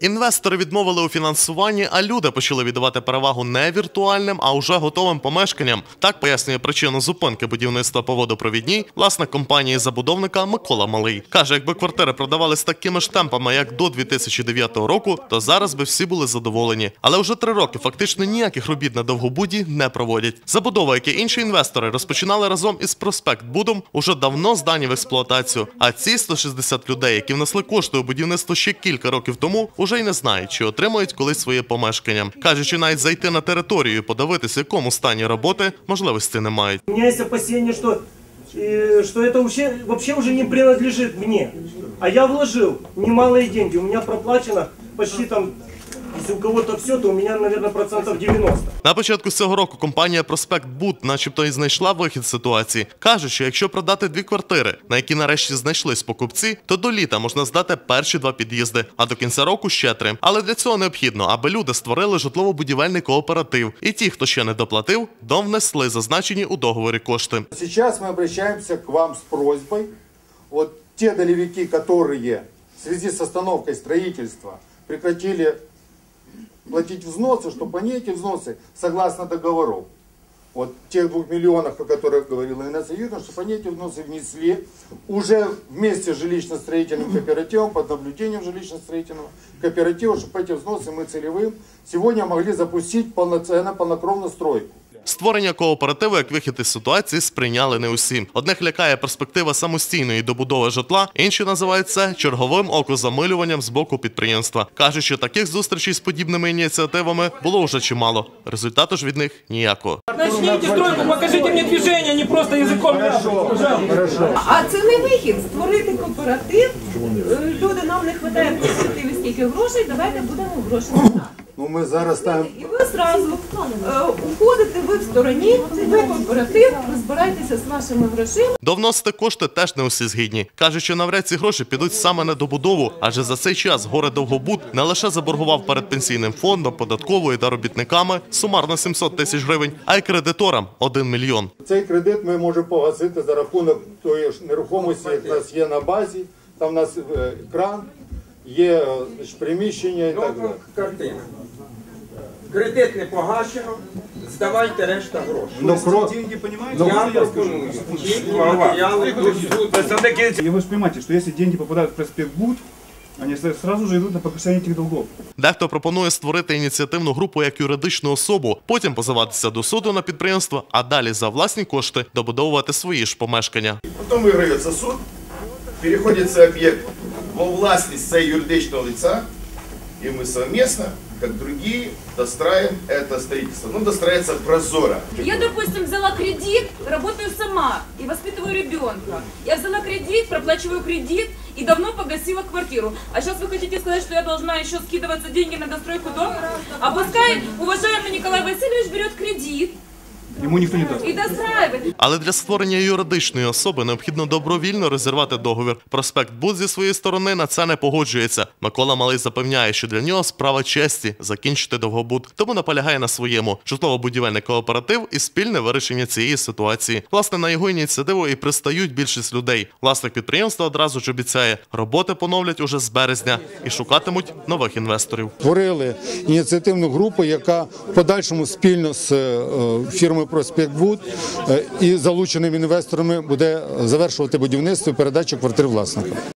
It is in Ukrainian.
Інвестори відмовили у фінансуванні, а люди почали віддавати перевагу не віртуальним, а уже готовим помешканням. Так пояснює причину зупинки будівництва по водопровідній власник компанії забудовника Микола Малий. Каже, якби квартири продавались такими ж темпами, як до 2009 року, то зараз би всі були задоволені. Але вже три роки фактично ніяких робіт на довгобуді не проводять. Забудова, як і інші інвестори, розпочинали разом із проспект Будом, уже давно здані в експлуатацію. А ці 160 людей, які внесли кошти у будівництво ще кілька років тому, уже й не знають, чи отримають колись своє помешкання. Кажучи, навіть зайти на територію і подивитися, в якому стані роботи можливості не мають. У меня есть опасение, что, э, что это вообще, вообще уже не принадлежит мне. А я вложил немалые деньги. У меня проплачено почти там, если у кого-то все, то у меня, наверное, процентов 90. На початку цього року компанія Проспект Буд, начебто, і знайшла вихід з ситуації. Каже, що якщо продати дві квартири, на які нарешті знайшлись покупці, то до літа можна здати перші два під'їзди, а до кінця року ще три. Але для цього необхідно, аби люди створили житлово-будівельний кооператив, і ті, хто ще не доплатив, довнесли зазначені у договорі кошти. Сейчас мы обращаемся к вам с просьбой, вот те долевики, которые в связи с остановкой строительства прекратили платить взносы, чтобы они эти взносы, согласно договоров, вот тех двух миллионов, о которых говорила Инесса Юрьевна, чтобы они эти взносы внесли уже вместе с жилищно-строительным кооперативом, под наблюдением жилищно-строительного кооператива, чтобы эти взносы мы целевым сегодня могли запустить полноценно, полнокровно стройку. Створення кооперативу як вихід із ситуації сприйняли не усі. Одних лякає перспектива самостійної добудови житла, інші називають це черговим окозамилюванням з боку підприємства. Кажуть, що таких зустрічей з подібними ініціативами було вже чимало. Результату ж від них ніякого. Начните стройку, покажите мне движение, а не просто. Пожалуйста. А це не вихід. Створити кооператив. Е, Люди нам не вистачає скільки грошей, давайте будемо гроші. Ну, мы зараз ставим І ви зразу е, уходите ви в стороні, ви кооператив, розбирайтеся з вашими грошима. Довносити кошти теж не усі згідні. Кажуть, що навряд ці гроші підуть саме на добудову, адже за цей час горе Довгобуд не лише заборгував перед пенсійним фондом, податковою та робітниками сумарно 700 тисяч гривень, а й кредиторам 1 мільйон. Цей кредит ми можемо погасити за рахунок тої ж нерухомості, як в нас є на базі. Там в нас е, кран, є е, значить, приміщення і так далі. Ну, картина. Кредит не погашено, здавайте решта грошей. Ну, кро... Я пропоную ті матеріали до суду. И вы же понимаете, что если деньги попадают в проспект Буд, они сра- сразу же идут на погашение этих долгов. Дехто пропонує створити ініціативну групу як юридичну особу, потім позиватися до суду на підприємство, а далі за власні кошти добудовувати свої ж помешкання. Потом выигрывается суд, переходит цей объект во властность цей юридичного лица, и мы совместно, как другие, достраиваем это строительство. Ну, достраивается прозоро. Я, допустим, взяла кредит, работаю сама и воспитываю ребенка. Я взяла кредит, проплачиваю кредит и давно погасила квартиру. А сейчас вы хотите сказать, что я должна еще скидываться деньги на достройку дома? А пускай уважаемый Николай Васильевич берет кредит Ему никто не даст. и достраивает. Але для створення юридичної особи необхідно добровільно розірвати договір. Проспект Буд зі своєї сторони на це не погоджується. Микола Малий запевняє, що для нього справа честі закінчити довгобуд. Тому наполягає на своєму житлово-будівельний кооператив і спільне вирішення цієї ситуації. Власне, на його ініціативу і пристають більшість людей. Власник підприємства одразу ж обіцяє, роботи поновлять уже з березня і шукатимуть нових інвесторів. Створили ініціативну групу, яка в подальшому спільно з е, фірмою Проспект Буд е, і залученими інвесторами буде завершувати будівництво і передачу квартир власникам.